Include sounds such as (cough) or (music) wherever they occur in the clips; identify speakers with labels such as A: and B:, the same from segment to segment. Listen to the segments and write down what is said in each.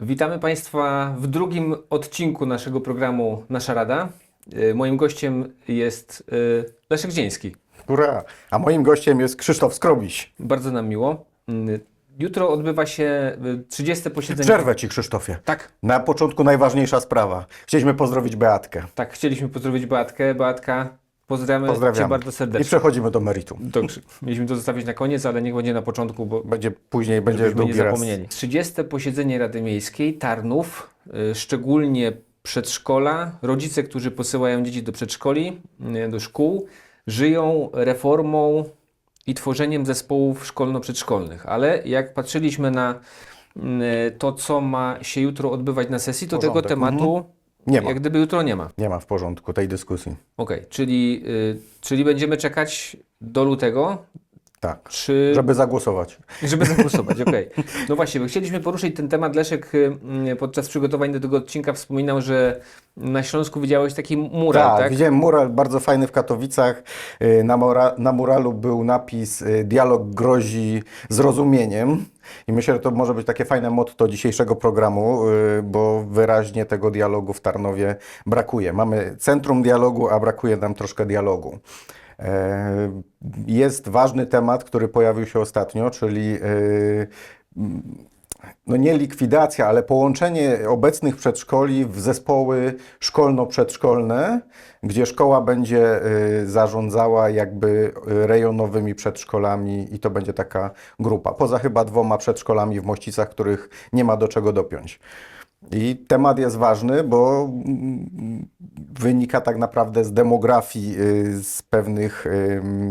A: Witamy Państwa w drugim odcinku naszego programu Nasza Rada. Y, Moim gościem jest y, Leszek Dzieński.
B: Hurra! A moim gościem jest Krzysztof Skrobiś.
A: Bardzo nam miło. Y, Jutro odbywa się y, 30. posiedzenie.
B: Przerwę Ci, Krzysztofie.
A: Tak,
B: Na początku najważniejsza sprawa. Chcieliśmy pozdrowić Beatkę.
A: tak. Chcieliśmy pozdrowić Beatkę. Beatka, pozdrawiamy,
B: Pozdrawiamy.
A: Cię bardzo
B: I
A: serdecznie.
B: przechodzimy do meritum.
A: Dobrze. Mieliśmy to zostawić na koniec, ale niech będzie na początku, bo
B: Będzie później, będzie
A: żebyśmy nie
B: drugi raz.
A: zapomnieli. 30. posiedzenie Rady Miejskiej Tarnów, y, szczególnie przedszkola, rodzice, którzy posyłają dzieci do przedszkoli, y, do szkół, żyją reformą i tworzeniem zespołów szkolno-przedszkolnych. Ale jak patrzyliśmy na y, to, co ma się jutro odbywać na sesji, to tego
B: Porządek.
A: tematu
B: Nie ma.
A: jak gdyby jutro nie ma.
B: Nie ma w porządku tej dyskusji.
A: Okej, czyli, y, czyli będziemy czekać do lutego,
B: Tak.
A: czy...
B: Żeby zagłosować.
A: Żeby zagłosować, okej. No właśnie, bo chcieliśmy poruszyć ten temat. Leszek y, y, podczas przygotowań do tego odcinka wspominał, że na Śląsku widziałeś taki mural,
B: tak,
A: tak?
B: widziałem mural bardzo fajny w Katowicach. Y, Na, mora, na muralu był napis y, Dialog grozi zrozumieniem. I myślę, że to może być takie fajne motto dzisiejszego programu, y, bo wyraźnie tego dialogu w Tarnowie brakuje. Mamy centrum dialogu, a brakuje nam troszkę dialogu. E, Jest ważny temat, który pojawił się ostatnio, czyli y, no nie likwidacja, ale połączenie obecnych przedszkoli w zespoły szkolno-przedszkolne, gdzie szkoła będzie y, zarządzała jakby y, rejonowymi przedszkolami i to będzie taka grupa. Poza chyba dwoma przedszkolami w Mościcach, których nie ma do czego dopiąć. I temat jest ważny, bo wynika tak naprawdę z demografii, y, z pewnych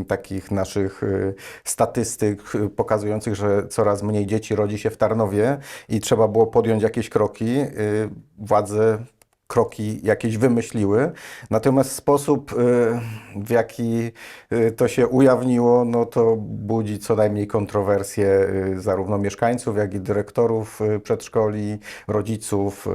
B: takich naszych y, statystyk pokazujących, że coraz mniej dzieci rodzi się w Tarnowie i trzeba było podjąć jakieś kroki. Y, Władze kroki jakieś wymyśliły. Natomiast sposób, y, w jaki y, to się ujawniło, no to budzi co najmniej kontrowersje y, zarówno mieszkańców, jak i dyrektorów przedszkoli, rodziców.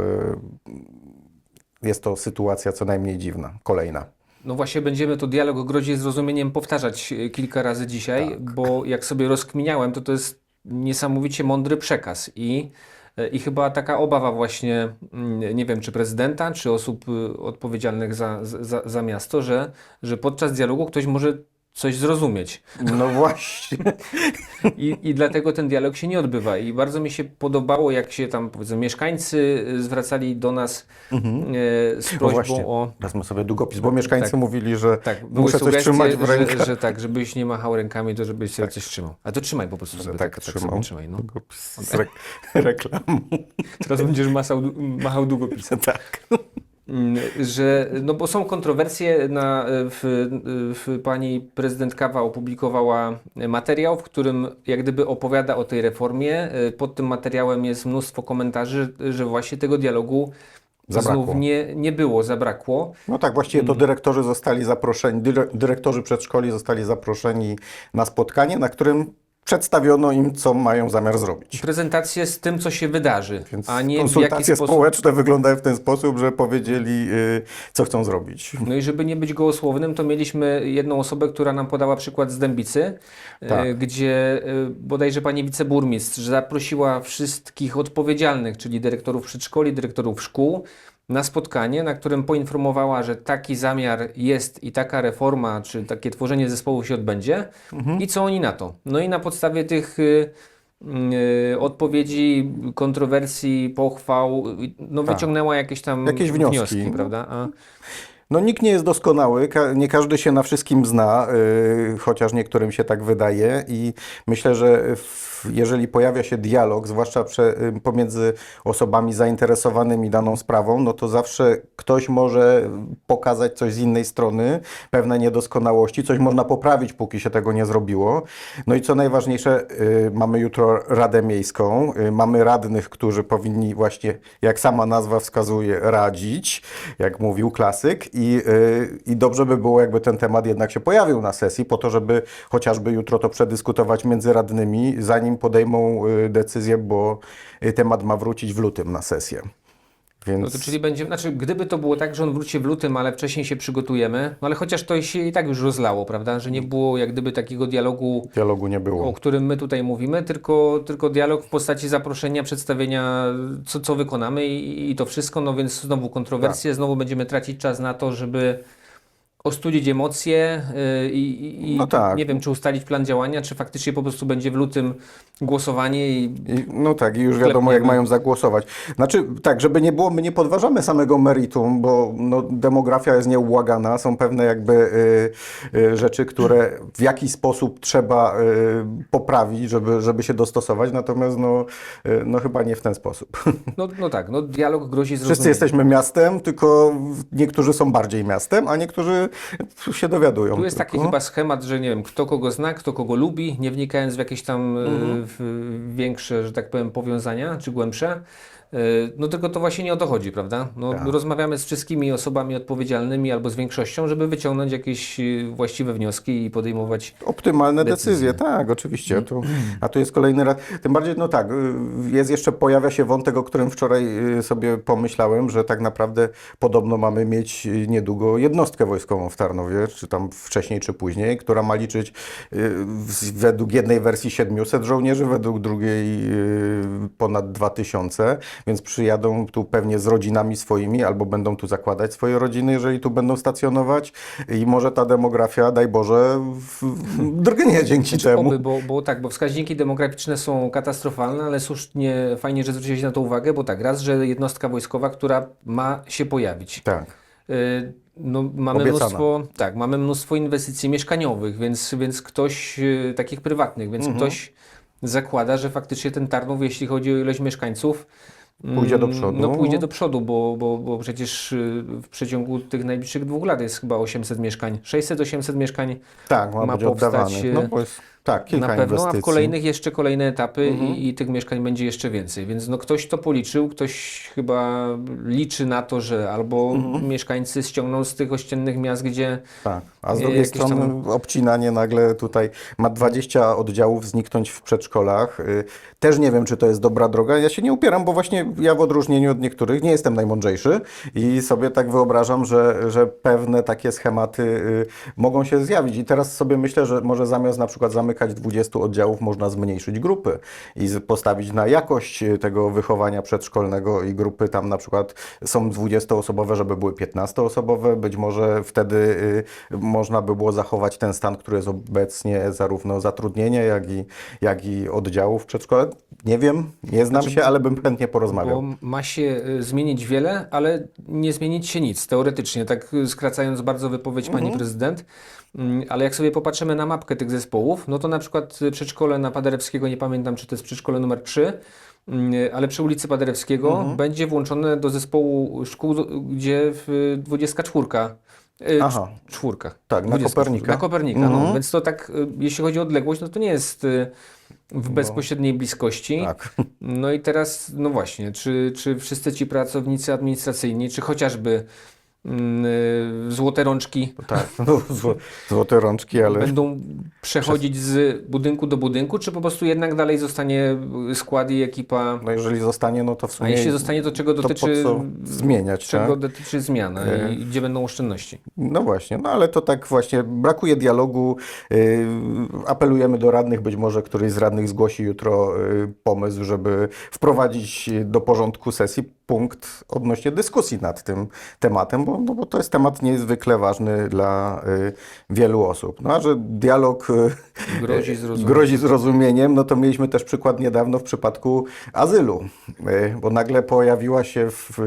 B: Jest to sytuacja co najmniej dziwna. Kolejna.
A: No właśnie będziemy to dialog o grozie i zrozumieniem powtarzać kilka razy dzisiaj,
B: Tak.
A: bo jak sobie rozkminiałem, to to jest niesamowicie mądry przekaz i i chyba taka obawa właśnie, mm, nie wiem, czy prezydenta, czy osób y, odpowiedzialnych za, za, za miasto, że, że podczas dialogu ktoś może coś zrozumieć.
B: No właśnie.
A: I, I dlatego ten dialog się nie odbywa. I bardzo mi się podobało, jak się tam powiedzmy mieszkańcy zwracali do nas e, z
B: O
A: prośbą
B: właśnie,
A: o.
B: wezmę sobie długopis, bo mieszkańcy
A: tak.
B: mówili, że
A: Tak,
B: muszę coś trzymać w
A: że,
B: rękach.
A: że tak, żebyś nie machał rękami, to żebyś sobie coś trzymał. A to trzymaj po prostu
B: Że
A: sobie.
B: tak
A: tak
B: trzymał.
A: sobie trzymaj. No.
B: Długopis z re (laughs) reklamą.
A: Teraz będziesz masał, machał długopisem. (laughs)
B: tak.
A: Mm, Że, no bo są kontrowersje. Na, w, w, pani prezydent Kawa opublikowała materiał, w którym jak gdyby opowiada o tej reformie. Pod tym materiałem jest mnóstwo komentarzy, że właśnie tego dialogu
B: Zabrakło.
A: znów nie, nie było, zabrakło.
B: No tak, właściwie to dyrektorzy zostali zaproszeni, dyre- dyrektorzy przedszkoli zostali zaproszeni na spotkanie, na którym przedstawiono im, co mają zamiar zrobić.
A: Prezentację z tym, co się wydarzy,
B: Więc
A: a nie
B: konsultacje
A: sposób.
B: społeczne wyglądają w ten sposób, że powiedzieli, y, co chcą zrobić.
A: No i żeby nie być gołosłownym, to mieliśmy jedną osobę, która nam podała przykład z Dębicy,
B: Tak.
A: e, gdzie e, bodajże pani wiceburmistrz zaprosiła wszystkich odpowiedzialnych, czyli dyrektorów przedszkoli, dyrektorów szkół, na spotkanie, na którym poinformowała, że taki zamiar jest i taka reforma, czy takie tworzenie zespołu się odbędzie
B: Mhm.
A: i co oni na to. No i na podstawie tych y, y, odpowiedzi, kontrowersji, pochwał, y, no
B: Tak.
A: wyciągnęła jakieś tam
B: Jakieś wnioski.
A: prawda? A,
B: No nikt nie jest doskonały, nie każdy się na wszystkim zna, y, chociaż niektórym się tak wydaje i myślę, że jeżeli pojawia się dialog, zwłaszcza y, pomiędzy osobami zainteresowanymi daną sprawą, no to zawsze ktoś może pokazać coś z innej strony, pewne niedoskonałości, coś można poprawić, póki się tego nie zrobiło. No i co najważniejsze, y, mamy jutro Radę Miejską, mamy radnych, którzy powinni właśnie, jak sama nazwa wskazuje, radzić, jak mówił klasyk i, y, i dobrze by było, jakby ten temat jednak się pojawił na sesji, po to, żeby chociażby jutro to przedyskutować między radnymi, zanim podejmą y, decyzję, bo y, temat ma wrócić w lutym na sesję. Więc
A: No to czyli będzie, znaczy gdyby to było tak, że on wróci w lutym, ale wcześniej się przygotujemy, no ale chociaż to się i tak już rozlało, prawda, że nie było jak gdyby takiego dialogu,
B: dialogu nie było.
A: o którym my tutaj mówimy, tylko, tylko dialog w postaci zaproszenia, przedstawienia, co, co wykonamy i, i to wszystko, no więc znowu kontrowersje, znowu będziemy tracić czas na to, żeby ostudzić emocje yy, i, i
B: No tak.
A: nie wiem, czy ustalić plan działania, czy faktycznie po prostu będzie w lutym głosowanie i
B: I, no tak, i już wiadomo, jak mają zagłosować. Znaczy, tak, żeby nie było, my nie podważamy samego meritum, bo no, demografia jest nieubłagana. Są pewne jakby y, y, rzeczy, które w jakiś sposób trzeba y, poprawić, żeby, żeby się dostosować, natomiast no, y, no chyba nie w ten sposób. (laughs)
A: no, no tak, no dialog grozi
B: Wszyscy
A: zrozumieniem.
B: jesteśmy miastem, tylko niektórzy są bardziej miastem, a niektórzy się dowiadują.
A: Tu jest taki
B: tylko.
A: chyba schemat, że nie wiem, kto kogo zna, kto kogo lubi, nie wnikając w jakieś tam e,
B: Mhm.
A: w większe, że tak powiem, powiązania czy głębsze. E, No tylko to właśnie nie o to chodzi, prawda? No,
B: Tak.
A: Rozmawiamy z wszystkimi osobami odpowiedzialnymi albo z większością, żeby wyciągnąć jakieś e, właściwe wnioski i podejmować.
B: Optymalne
A: decyzje.
B: decyzje, tak, oczywiście. Tu, a tu jest kolejny raz. Tym bardziej, no tak, y, jest jeszcze, pojawia się wątek, o którym wczoraj y, sobie pomyślałem, że tak naprawdę podobno mamy mieć y, niedługo jednostkę wojskową w Tarnowie, czy tam wcześniej, czy później, która ma liczyć y, według jednej wersji 700 żołnierzy, według drugiej y, ponad 2000, więc przyjadą tu pewnie z rodzinami swoimi, albo będą tu zakładać swoje rodziny, jeżeli tu będą stacjonować i może ta demografia, daj Boże, drgnie dzięki temu.
A: Oby, bo, bo tak, bo wskaźniki demograficzne są katastrofalne, ale słusznie, fajnie, że zwróciłeś na to uwagę, bo tak, raz, że jednostka wojskowa, która ma się pojawić.
B: Tak.
A: Y, No, mamy
B: Obiecana.
A: mnóstwo, tak, mamy mnóstwo inwestycji mieszkaniowych, więc, więc ktoś y, takich prywatnych, więc ktoś zakłada, że faktycznie ten Tarnów, jeśli chodzi o ilość mieszkańców,
B: Pójdzie do
A: mm,
B: przodu.
A: No pójdzie do przodu, bo, bo, bo przecież y, w przeciągu tych najbliższych dwóch lat jest chyba 800 mieszkań, 600-800 mieszkań
B: Tak, ma,
A: Ma
B: być
A: powstać,
B: oddawanych. No bo jest, tak, kilka
A: na pewno,
B: inwestycji. Mhm.
A: a w kolejnych jeszcze kolejne etapy i, i tych mieszkań będzie jeszcze więcej. Więc no ktoś to policzył, ktoś chyba liczy na to, że albo
B: Mhm.
A: mieszkańcy ściągną z tych ościennych miast, gdzie
B: Tak, a z
A: e,
B: drugiej strony
A: tam-
B: obcinanie nagle tutaj ma 20 oddziałów zniknąć w przedszkolach. Y, Też nie wiem, czy to jest dobra droga. Ja się nie upieram, bo właśnie ja w odróżnieniu od niektórych nie jestem najmądrzejszy i sobie tak wyobrażam, że, że pewne takie schematy y, mogą się zjawić. I teraz sobie myślę, że może zamiast na przykład zamykać 20 oddziałów, można zmniejszyć grupy i postawić na jakość y, tego wychowania przedszkolnego i grupy tam na przykład są 20-osobowe, żeby były 15-osobowe. Być może wtedy y, można by było zachować ten stan, który jest obecnie zarówno zatrudnienia, jak i, jak i oddziałów w przedszkole. Nie wiem, nie znam się, ale bym chętnie porozmawiał.
A: bo ma się y, zmienić wiele, ale nie zmienić się nic, teoretycznie, tak skracając bardzo wypowiedź
B: Mhm.
A: pani prezydent. Mm, Ale jak sobie popatrzymy na mapkę tych zespołów, no to na przykład przedszkole na Paderewskiego, nie pamiętam czy to jest przedszkole numer 3, mm, ale przy ulicy Paderewskiego
B: Mhm.
A: będzie włączone do zespołu szkół, gdzie w 24. y,
B: Aha.
A: cz- Czwórka.
B: Tak, na
A: 24.
B: Kopernika.
A: Na Kopernika,
B: Mhm.
A: no. Więc to tak, y, jeśli chodzi o odległość, no to nie jest y, w bezpośredniej bliskości.
B: Tak.
A: No i teraz, no właśnie, czy, czy wszyscy ci pracownicy administracyjni, czy chociażby złote rączki
B: Tak, (laughs) no, zło, złote rączki, ale
A: będą przechodzić z budynku do budynku, czy po prostu jednak dalej zostanie y, skład i ekipa?
B: no, jeżeli zostanie, no to w
A: A
B: sumie...
A: jeśli zostanie, to czego dotyczy,
B: zmieniać,
A: czego
B: tak?
A: dotyczy zmiana
B: E.
A: i gdzie będą oszczędności?
B: No właśnie, no ale to tak właśnie brakuje dialogu. Yy, apelujemy do radnych, być może któryś z radnych zgłosi jutro yy, pomysł, żeby wprowadzić do porządku sesji punkt odnośnie dyskusji nad tym tematem, no bo to jest temat niezwykle ważny dla yy, wielu osób. No a że dialog yy,
A: Grozi zrozumieniem.
B: grozi zrozumieniem, no to mieliśmy też przykład niedawno w przypadku azylu, yy, bo nagle pojawiła się w,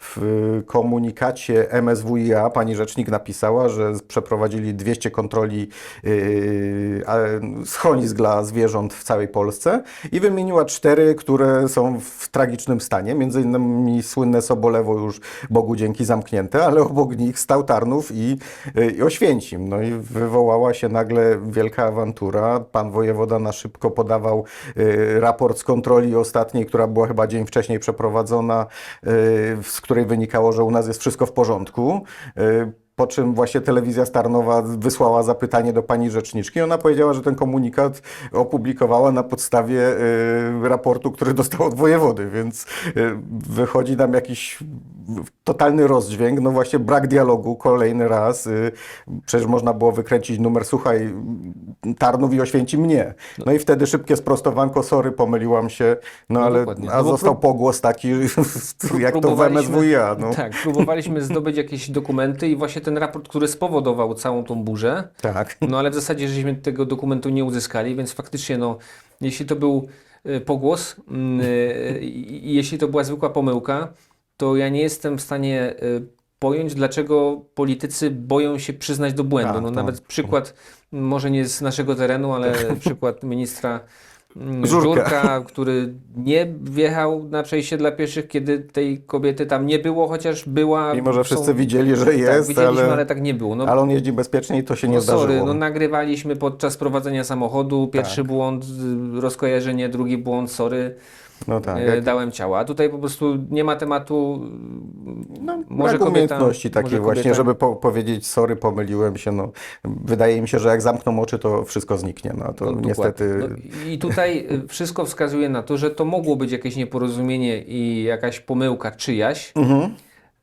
B: w komunikacie MSWiA, pani rzecznik napisała, że przeprowadzili 200 kontroli a- schronisk dla zwierząt w całej Polsce i wymieniła cztery, które są w tragicznym stanie, między innymi słynne Sobolewo już Bogu dzięki zamknięte, ale obok nich stał Tarnów i, i Oświęcim. No i wywołała się nagle wielka awantura. Pan wojewoda na szybko podawał yy, raport z kontroli ostatniej, która była chyba dzień wcześniej przeprowadzona, yy, z której wynikało, że u nas jest wszystko w porządku. Po czym właśnie telewizja Starnowa wysłała zapytanie do pani rzeczniczki. Ona powiedziała, że ten komunikat opublikowała na podstawie y, raportu, który dostał od wojewody, więc y, wychodzi nam jakiś totalny rozdźwięk. No właśnie brak dialogu kolejny raz. Y, przecież można było wykręcić numer, słuchaj, Tarnów i Oświęcim nie. No i wtedy szybkie sprostowanko, sorry, pomyliłam się, no,
A: No
B: ale
A: dokładnie.
B: a
A: No
B: został pogłos taki, (laughs) jak to w MSWiA. No.
A: Tak, próbowaliśmy zdobyć jakieś dokumenty i właśnie ten raport, który spowodował całą tą burzę,
B: Tak.
A: no ale w zasadzie żeśmy tego dokumentu nie uzyskali, więc faktycznie no, jeśli to był y, pogłos mm, y, i jeśli to była zwykła pomyłka, to ja nie jestem w stanie y, pojąć, dlaczego politycy boją się przyznać do błędu.
B: Tak,
A: no,
B: tak.
A: nawet przykład, może nie z naszego terenu, ale (laughs) przykład ministra
B: Żurka.
A: Żurka, który nie wjechał na przejście dla pieszych, kiedy tej kobiety tam nie było, chociaż była.
B: Mimo, że
A: są-
B: wszyscy widzieli, że
A: tak,
B: jest,
A: widzieliśmy, ale...
B: ale,
A: tak nie było. No,
B: ale on jeździ bezpiecznie i to się nie
A: no sorry,
B: zdarzyło.
A: no nagrywaliśmy podczas prowadzenia samochodu, pierwszy
B: Tak.
A: błąd, y, rozkojarzenie, drugi błąd, sorry,
B: No tak.
A: y,
B: Jak,
A: dałem ciała. A tutaj po prostu nie ma tematu,
B: no,
A: może kobieta-
B: umiejętności takiej właśnie,
A: kobieta-
B: żeby po, powiedzieć sorry, pomyliłem się. No, wydaje mi się, że jak zamkną oczy, to wszystko zniknie. No, to
A: No,
B: niestety...
A: No, I tutaj y, wszystko wskazuje na to, że to mogło być jakieś nieporozumienie i jakaś pomyłka czyjaś.
B: Mhm.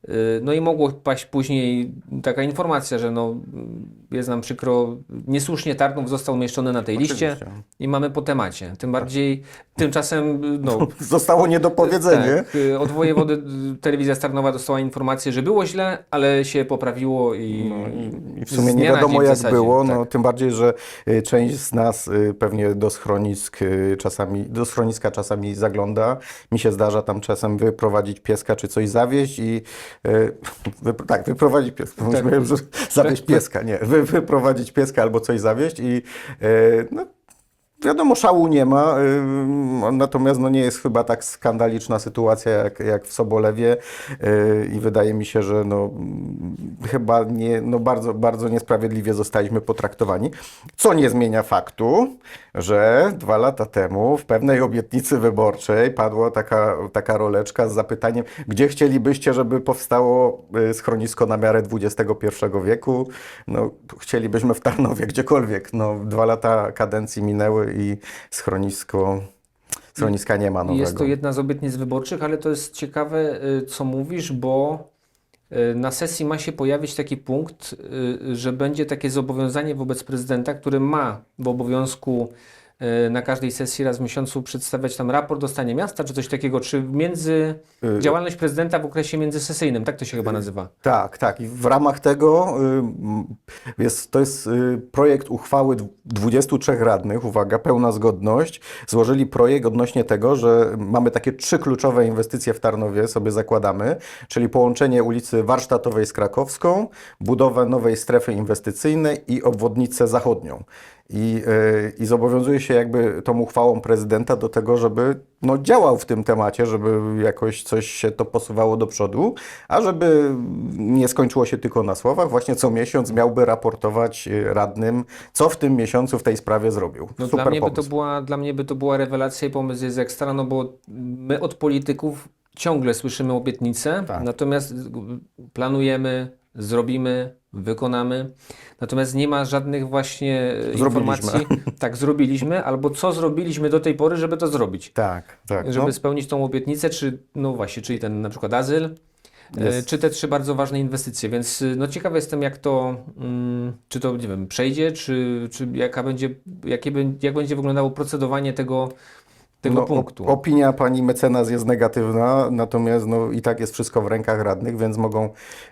A: Y, No i mogło paść później taka informacja, że no, jest nam przykro, niesłusznie Tarnów został umieszczony na tej liście
B: Oczywiście.
A: i mamy po temacie. Tym bardziej, tymczasem, no, (laughs)
B: Zostało niedopowiedzenie.
A: tak, y, od wojewody y, telewizja Starnowa dostała informację, że było źle, ale się poprawiło i,
B: No i, I w sumie nie wiadomo jak
A: zasadzie,
B: było,
A: tak.
B: no, tym bardziej, że y, część z nas pewnie do schronisk czasami, do schroniska czasami zagląda. Mi się zdarza tam czasem wyprowadzić pieska czy coś zawieźć i (laughs) wypro, tak, wyprowadzić pieska,
A: Tak.
B: tak. że zawieźć pieska, nie, wy, wyprowadzić pieska albo coś zawieźć i y, no, Wiadomo, szału nie ma, y, natomiast no nie jest chyba tak skandaliczna sytuacja jak, jak w Sobolewie y, i wydaje mi się, że no, chyba nie, no bardzo, bardzo niesprawiedliwie zostaliśmy potraktowani, co nie zmienia faktu, że dwa lata temu w pewnej obietnicy wyborczej padła taka, taka roleczka z zapytaniem, gdzie chcielibyście, żeby powstało y, schronisko na miarę XXI wieku. No, chcielibyśmy w Tarnowie, (laughs) gdziekolwiek. No, dwa lata kadencji minęły i schronisko, schroniska nie ma nowego.
A: Jest to jedna z obietnic wyborczych, ale to jest ciekawe, y, co mówisz, bo na sesji ma się pojawić taki punkt, y, że będzie takie zobowiązanie wobec prezydenta, który ma w obowiązku y, na każdej sesji raz w miesiącu przedstawiać tam raport o stanie miasta, czy coś takiego, czy między
B: Y,
A: działalność prezydenta w okresie międzysesyjnym, tak to się chyba nazywa.
B: Tak, tak. I w ramach tego y, jest, to jest y, projekt uchwały dw- 23 radnych, uwaga, pełna zgodność. Złożyli projekt odnośnie tego, że mamy takie trzy kluczowe inwestycje w Tarnowie, sobie zakładamy, czyli połączenie ulicy Warsztatowej z Krakowską, budowę nowej strefy inwestycyjnej i obwodnicę zachodnią. I, y, I zobowiązuje się jakby tą uchwałą prezydenta do tego, żeby no, działał w tym temacie, żeby jakoś coś się to posuwało do przodu, a żeby nie skończyło się tylko na słowach, właśnie co miesiąc miałby raportować y, radnym, co w tym miesiącu w tej sprawie zrobił.
A: No
B: Super
A: dla, mnie by to była, dla mnie by to była rewelacja i pomysł jest ekstra, no bo my od polityków ciągle słyszymy obietnice,
B: Tak.
A: natomiast planujemy, zrobimy, wykonamy, natomiast nie ma żadnych właśnie
B: Zrobiliśmy.
A: informacji, (laughs) tak zrobiliśmy, albo co zrobiliśmy do tej pory, żeby to zrobić.
B: Tak, tak.
A: Żeby
B: no.
A: spełnić tą obietnicę, czy no właśnie, czyli ten na przykład azyl,
B: Jest.
A: czy te trzy bardzo ważne inwestycje, więc y, no ciekawy jestem jak to, mm, czy to nie wiem, przejdzie, czy, czy jaka będzie, jakie, jak będzie wyglądało procedowanie tego, tego
B: No,
A: punktu.
B: op- Opinia pani mecenas jest negatywna, natomiast no, i tak jest wszystko w rękach radnych, więc mogą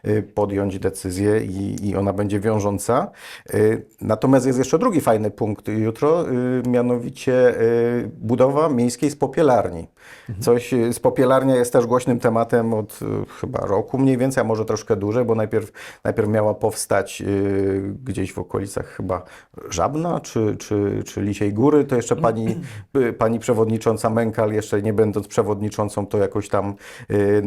B: y, podjąć decyzję i, i ona będzie wiążąca. Y, Natomiast jest jeszcze drugi fajny punkt jutro, y, mianowicie y, budowa miejskiej spopielarni. Coś, y, spopielarnia jest też głośnym tematem od y, chyba roku mniej więcej, a może troszkę dłużej, bo najpierw, najpierw miała powstać y, gdzieś w okolicach chyba Żabna czy, czy, czy Lisiej Góry, to jeszcze pani, y, pani przewodnicząca przewodnicząca Menkal, jeszcze nie będąc przewodniczącą, to jakoś tam y,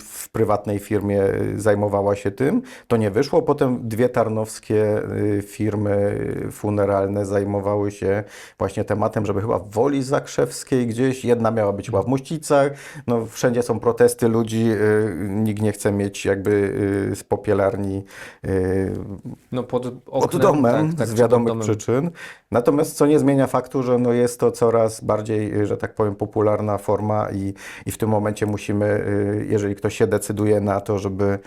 B: w prywatnej firmie y, zajmowała się tym. To nie wyszło. Potem dwie tarnowskie y, firmy funeralne zajmowały się właśnie tematem, żeby chyba w Woli Zakrzewskiej gdzieś, jedna miała być chyba w Mościcach. No, wszędzie są protesty ludzi, nikt nie chce mieć jakby z popielarni
A: No pod oknem,
B: pod domem
A: tak, tak,
B: z wiadomych
A: domem.
B: przyczyn. Natomiast co nie zmienia faktu, że no jest to coraz bardziej, y, że tak powiem, popularna forma i, i w tym momencie musimy, y, jeżeli ktoś się decyduje na to, żeby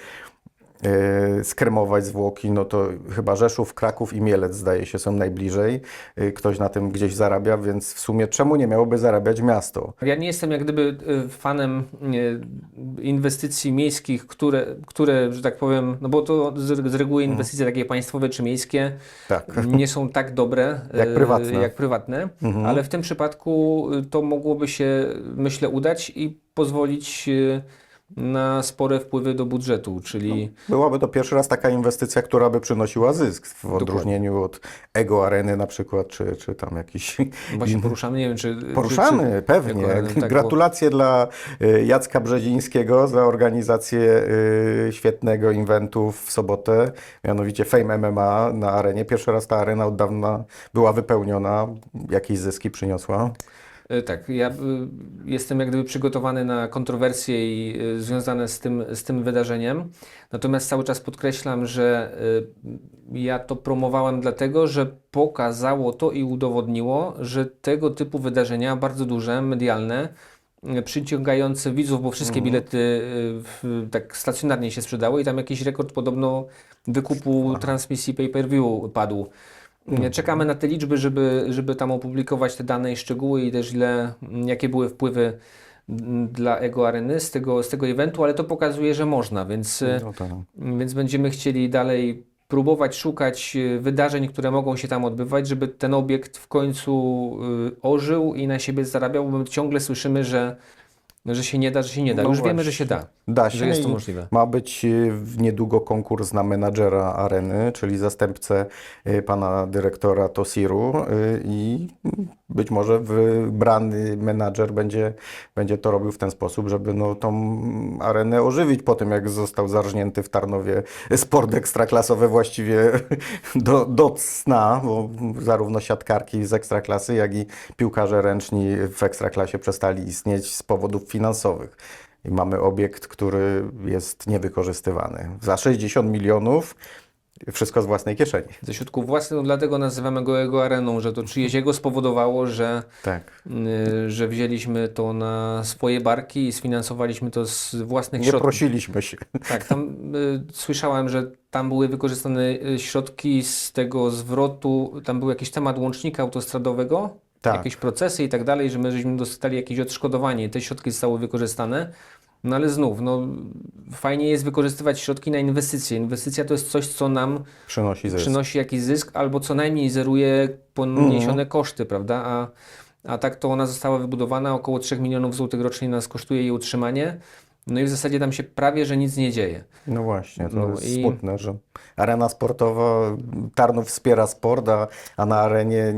B: skremować zwłoki, no to chyba Rzeszów, Kraków i Mielec zdaje się są najbliżej. Y, Ktoś na tym gdzieś zarabia, więc w sumie czemu nie miałoby zarabiać miasto?
A: Ja nie jestem jak gdyby y, fanem inwestycji miejskich, które, które, że tak powiem, no bo to z, reguły inwestycje takie państwowe czy miejskie
B: Tak. (laughs)
A: nie są tak dobre
B: Jak prywatne.
A: jak prywatne,
B: Mhm.
A: ale w tym przypadku to mogłoby się, myślę, udać i pozwolić na spore wpływy do budżetu, czyli
B: Byłaby to pierwszy raz taka inwestycja, która by przynosiła zysk, w odróżnieniu od Ego Areny na przykład, czy, czy tam jakiś
A: właśnie poruszamy, nie wiem, czy...
B: Poruszamy,
A: czy,
B: pewnie.
A: jako- tak, bo-
B: Gratulacje dla y, Jacka Brzezińskiego za organizację y, świetnego eventu w sobotę, mianowicie Fame MMA na arenie. Pierwszy raz ta arena od dawna była wypełniona, jakieś zyski przyniosła.
A: E, Tak, ja y, jestem jak gdyby przygotowany na kontrowersje i y, związane z tym, z tym wydarzeniem. Natomiast cały czas podkreślam, że ja to promowałem dlatego, że pokazało to i udowodniło, że tego typu wydarzenia, bardzo duże, medialne, przyciągające widzów, bo wszystkie bilety y, w, tak stacjonarnie się sprzedały i tam jakiś rekord podobno wykupu transmisji pay-per-view padł. Czekamy na te liczby, żeby, żeby tam opublikować te dane i szczegóły i też ile, jakie były wpływy mm, dla Ego Areny z tego, z tego eventu, ale to pokazuje, że można, więc,
B: No tak.
A: więc będziemy chcieli dalej próbować szukać y, wydarzeń, które mogą się tam odbywać, żeby ten obiekt w końcu y, ożył i na siebie zarabiał, bo my ciągle słyszymy, że, że się nie da, że się nie da.
B: No
A: Już wiemy,
B: właśnie.
A: że się da,
B: Da się
A: że jest to możliwe.
B: Ma być y, niedługo konkurs na menadżera areny, czyli zastępcę y, pana dyrektora Tosiru y, i być może wybrany menadżer będzie, będzie to robił w ten sposób, żeby no, tą arenę ożywić po tym, jak został zarżnięty w Tarnowie sport ekstraklasowy właściwie (laughs) do, do cna, bo zarówno siatkarki z ekstraklasy, jak i piłkarze ręczni w ekstraklasie przestali istnieć z powodów finansowych. I mamy obiekt, który jest niewykorzystywany. Za 60 milionów wszystko z własnej kieszeni.
A: Ze środków własnych, no dlatego nazywamy go Ego Areną, że to czyjeś jego spowodowało, że
B: Tak.
A: y, że wzięliśmy to na swoje barki i sfinansowaliśmy to z własnych
B: Nie
A: środków.
B: prosiliśmy się.
A: Tak, tam y, słyszałem, że tam były wykorzystane y, środki z tego zwrotu, tam był jakiś temat łącznika autostradowego,
B: Tak.
A: jakieś procesy i tak dalej, że my żeśmy dostali jakieś odszkodowanie i te środki zostały wykorzystane. No ale znów, no fajnie jest wykorzystywać środki na inwestycje. Inwestycja to jest coś, co nam
B: Przynosi zysk.
A: przynosi jakiś zysk, albo co najmniej zeruje poniesione koszty, prawda? A, a tak to ona została wybudowana, około 3 milionów złotych rocznie nas kosztuje jej utrzymanie. No i w zasadzie tam się prawie, że nic nie dzieje.
B: No właśnie, to
A: No
B: jest
A: i-
B: smutne, że arena sportowa, Tarnów wspiera sport, a, a na arenie,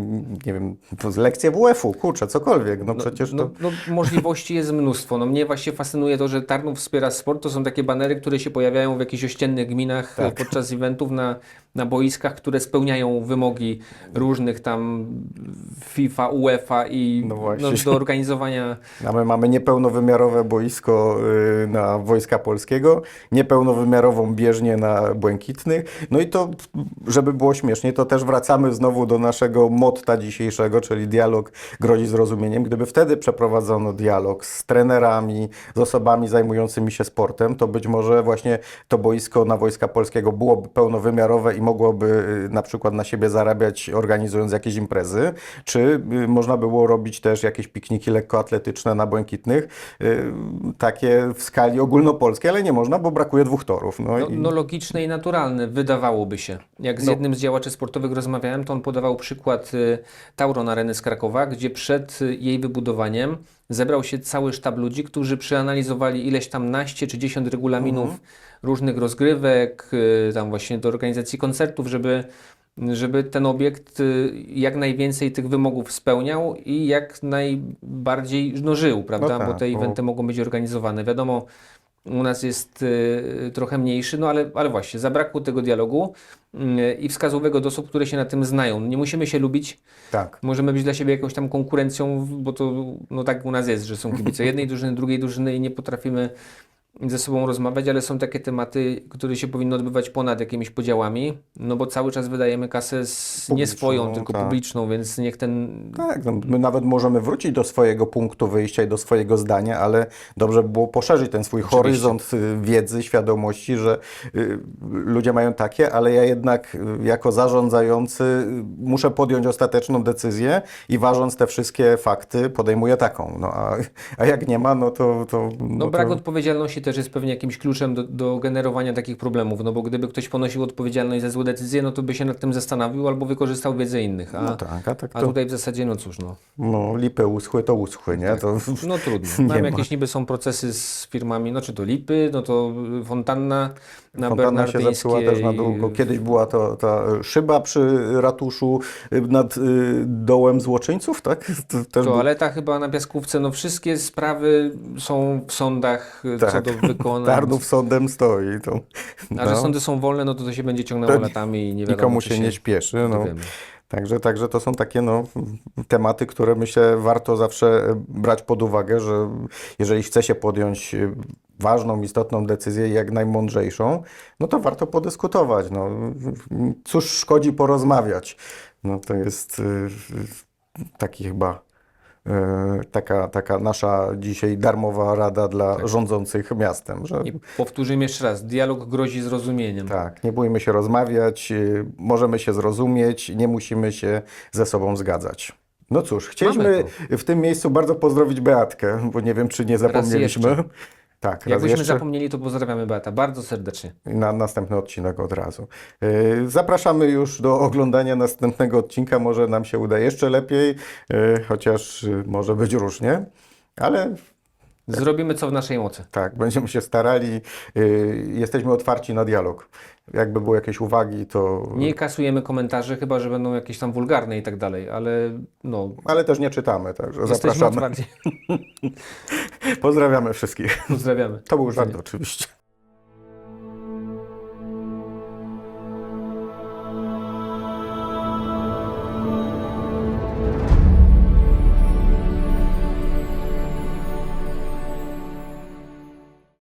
B: nie wiem, lekcje WF-u, kurczę, cokolwiek, no, przecież
A: No,
B: to...
A: no, możliwości jest mnóstwo. No, mnie właśnie fascynuje to, że Tarnów wspiera sport. To są takie banery, które się pojawiają w jakichś ościennych gminach
B: Tak.
A: e, podczas eventów na, na boiskach, które spełniają wymogi różnych tam FIFA, UEFA i
B: No
A: no do organizowania
B: A my mamy niepełnowymiarowe boisko y, na Wojska Polskiego, niepełnowymiarową bieżnię na Błękitnych. No i to, żeby było śmiesznie, to też wracamy znowu do naszego motta dzisiejszego, czyli dialog grozi zrozumieniem. Gdyby wtedy przeprowadzono dialog z trenerami, z osobami zajmującymi się sportem, to być może właśnie to boisko na Wojska Polskiego byłoby pełnowymiarowe i mogłoby y, na przykład na siebie zarabiać, organizując jakieś imprezy, czy y, można było robić też jakieś pikniki lekkoatletyczne na Błękitnych, y, takie w skali ogólnopolskiej, ale nie można, bo brakuje dwóch torów. No,
A: No,
B: i...
A: no logiczne i naturalne, wydawałoby się. Jak z
B: No.
A: jednym z działaczy sportowych rozmawiałem, to on podawał przykład y, Tauron Areny z Krakowa, gdzie przed y, jej wybudowaniem zebrał się cały sztab ludzi, którzy przeanalizowali ileś tam naście czy dziesiąt regulaminów różnych rozgrywek, y, tam właśnie do organizacji koncertów, żeby żeby ten obiekt y, jak najwięcej tych wymogów spełniał i jak najbardziej no, żył, prawda?
B: tak,
A: bo te
B: bo-
A: eventy mogą być organizowane. Wiadomo, u nas jest y, trochę mniejszy, no ale, ale właśnie, zabrakło tego dialogu y, i wskazówek od osób, które się na tym znają. Nie musimy się lubić,
B: Tak.
A: możemy być dla siebie jakąś tam konkurencją, bo to no tak u nas jest, że są kibice (laughs) jednej drużyny, drugiej drużyny i nie potrafimy ze sobą rozmawiać, ale są takie tematy, które się powinny odbywać ponad jakimiś podziałami, no bo cały czas wydajemy kasę z, nie swoją, tylko
B: tak.
A: publiczną, więc niech ten
B: Tak, no, my nawet możemy wrócić do swojego punktu wyjścia i do swojego zdania, ale dobrze by było poszerzyć ten swój horyzont y, wiedzy, świadomości, że y, ludzie mają takie, ale ja jednak y, jako zarządzający y, muszę podjąć ostateczną decyzję i ważąc te wszystkie fakty podejmuję taką. No, a, a jak nie ma, no to... to
A: No, brak
B: to...
A: odpowiedzialności też jest pewnie jakimś kluczem do, do generowania takich problemów, no bo gdyby ktoś ponosił odpowiedzialność za złe decyzje, no to by się nad tym zastanowił albo wykorzystał wiedzę innych, a,
B: No tak, a tak
A: a
B: to
A: tutaj w zasadzie, no cóż, no,
B: no, lipy uschły, to uschły, nie? To,
A: no trudno. (laughs) Tam
B: ma.
A: jakieś niby są procesy z firmami, no czy to Lipy, no to Fontanna na
B: Fontanna się zepsuła też na długo. Kiedyś była to, ta szyba przy ratuszu y, nad y, dołem złoczyńców, tak? (laughs) To też był-
A: Toaleta chyba na Piaskówce, no wszystkie sprawy są w sądach y, co
B: Tak.
A: do wykonania. (laughs)
B: Tarnów sądem stoi. To,
A: A że
B: no,
A: sądy są wolne, no to to się będzie ciągnęło
B: To
A: latami i nie wiadomo,
B: nikomu
A: czy
B: się nie śpieszy. No. Także, także to są takie no, tematy, które myślę warto zawsze brać pod uwagę, że jeżeli chce się podjąć ważną, istotną decyzję, jak najmądrzejszą, no to warto podyskutować. No. Cóż szkodzi porozmawiać? No to jest e, taki chyba e, taka, taka nasza dzisiaj darmowa rada dla rządzących miastem, że
A: I powtórzymy jeszcze raz, dialog grozi zrozumieniem.
B: tak, nie bójmy się rozmawiać, y, możemy się zrozumieć, nie musimy się ze sobą zgadzać. No cóż, chcieliśmy w tym miejscu bardzo pozdrowić Beatkę, bo nie wiem, czy nie zapomnieliśmy. Tak,
A: Jakbyśmy
B: jeszcze
A: zapomnieli, to pozdrawiamy Beata bardzo serdecznie.
B: na następny odcinek od razu. Y, Zapraszamy już do oglądania następnego odcinka, może nam się uda jeszcze lepiej, y, chociaż może być różnie, ale
A: Zrobimy co w naszej mocy.
B: tak, będziemy się starali, y, jesteśmy otwarci na dialog. Jakby były jakieś uwagi, to...
A: Nie kasujemy komentarzy, chyba że będą jakieś tam wulgarne i tak dalej, ale no,
B: Ale też nie czytamy, także zapraszamy.
A: otwarci. (laughs)
B: Pozdrawiamy wszystkich.
A: Pozdrawiamy.
B: To był żart oczywiście.